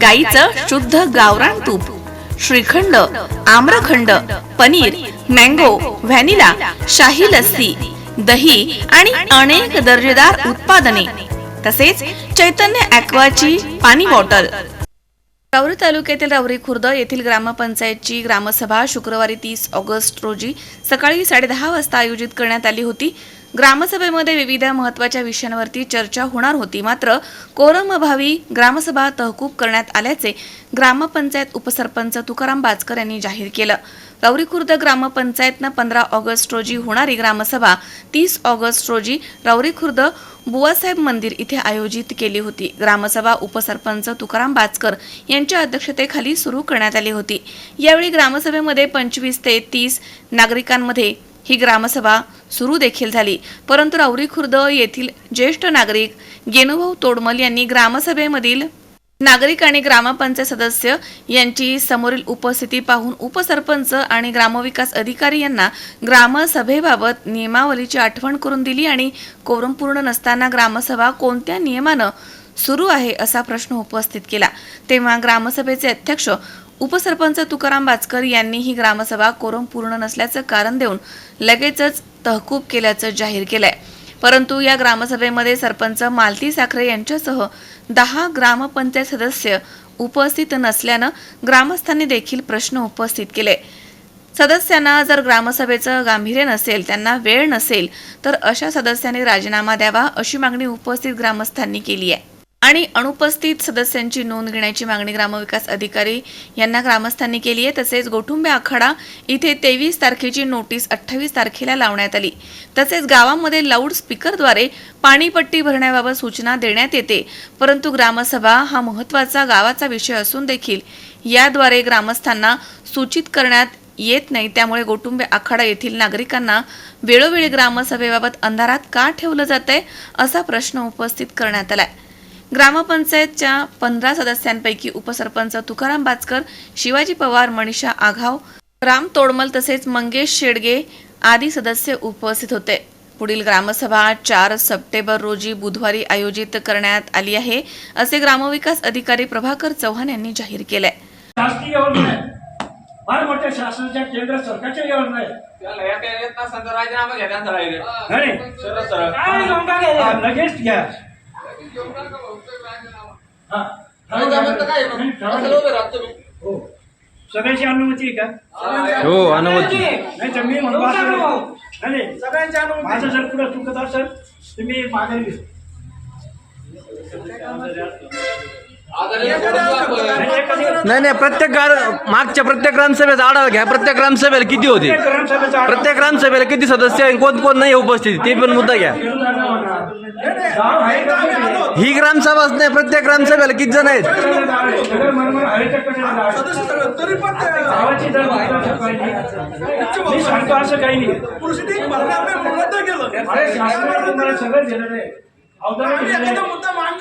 गाईचं शुद्ध गावरान तूप श्रीखंड आम्रखंड पनीर मँगो व्हॅनिला शाही लस्सी दही आणि अनेक दर्जेदार उत्पादने तसेच चैतन्य ॲक्वाची पाणी बॉटल. राऊरी तालुक्यातील राऊरी खुर्द येथील ग्रामपंचायतची ग्रामसभा शुक्रवारी तीस ऑगस्ट रोजी सकाळी साडेदहा वाजता आयोजित करण्यात आली होती. ग्रामसभेमध्ये विविध महत्त्वाच्या विषयांवरती चर्चा होणार होती. मात्र कोरम अभावी ग्रामसभा तहकूब करण्यात आल्याचे ग्रामपंचायत उपसरपंच तुकाराम बाजकर यांनी जाहीर केलं. राऊरी खुर्द ग्रामपंचायतनं पंधरा ऑगस्ट रोजी होणारी ग्रामसभा तीस ऑगस्ट रोजी राऊरी खुर्द बुवासाहेब मंदिर इथे आयोजित केली होती. ग्रामसभा उपसरपंच तुकाराम बाचकर यांच्या अध्यक्षतेखाली सुरू करण्यात आली होती. यावेळी ग्रामसभेमध्ये पंचवीस ते तीस नागरिकांमध्ये ही ग्रामसभा सुरू देखील झाली. परंतु राऊरी खुर्द येथील ज्येष्ठ नागरिक गेनुभाऊ तोडमल यांनी ग्रामसभेमधील नागरिक आणि ग्रामपंचायत सदस्य यांची समोरील उपस्थिती पाहून उपसरपंच आणि ग्रामविकास अधिकारी यांना ग्रामसभेबाबत नियमावलीची आठवण करून दिली आणि कोरम पूर्ण नसताना ग्रामसभा कोणत्या नियमानं सुरू आहे असा प्रश्न उपस्थित केला. तेव्हा ग्रामसभेचे अध्यक्ष उपसरपंच तुकाराम बाचकर यांनी ही ग्रामसभा कोरम पूर्ण नसल्याचं कारण देऊन लगेचच तहकूब केल्याचं जाहीर केलंय. परंतु या ग्रामसभेमध्ये सरपंच मालती साखरे यांच्यासह दहा ग्रामपंचायत सदस्य उपस्थित नसल्यानं ग्रामस्थांनी देखील प्रश्न उपस्थित केले. सदस्यांना जर ग्रामसभेचं गांभीर्य नसेल त्यांना वेळ नसेल तर अशा सदस्यांनी राजीनामा द्यावा अशी मागणी उपस्थित ग्रामस्थांनी केली आहे. आणि अनुपस्थित सदस्यांची नोंद घेण्याची मागणी ग्रामविकास अधिकारी यांना ग्रामस्थांनी केली आहे. तसेच गोठुंबे आखाडा इथे तेवीस तारखेची नोटीस अठ्ठावीस तारखेला लावण्यात आली. तसेच गावामध्ये लाऊड स्पीकरद्वारे पाणीपट्टी भरण्याबाबत सूचना देण्यात येते. परंतु ग्रामसभा हा महत्त्वाचा गावाचा विषय असून देखील याद्वारे ग्रामस्थांना सूचित करण्यात येत नाही. त्यामुळे गोटुंबे आखाडा येथील नागरिकांना वेळोवेळी ग्रामसभेबाबत अंधारात का ठेवलं जातंय असा प्रश्न उपस्थित करण्यात आला आहे ग्रामपंचायतच्या पंधरा सदस्यांपैकी उपसरपंच तुकाराम बाचकर शिवाजी पवार मनीषा आघाव राम तोडमल तसेच मंगेश शेडगे आदी सदस्य उपस्थित होते. पुढील ग्रामसभा चार सप्टेंबर रोजी बुधवारी आयोजित करण्यात आली आहे असे ग्रामविकास अधिकारी प्रभाकर चव्हाण यांनी जाहीर आहे. फार मोठ्या शासनाच्या केंद्र सरकारच्या तर राजीनामा घ्या नाही लगेच घ्या. सगळ्याची अनुमती आहे का? हो अनुमती. नाही तर मी म्हणतो नाही. सगळ्यांची अनुमती. माझं जर पुढे चुकत असेल तुम्ही माघारी नाही, नाही प्रत्येक मागच्या प्रत्येक ग्रामसभेचा आढावा घ्या. प्रत्येक ग्रामसभेला किती होते? प्रत्येक ग्रामसभेला किती सदस्य आहे कोण कोण नाही उपस्थित? ते पण मुद्दा घ्या? ही ग्रामसभाच नाही प्रत्येक ग्रामसभेला किती जण आहेत? असं काही नाही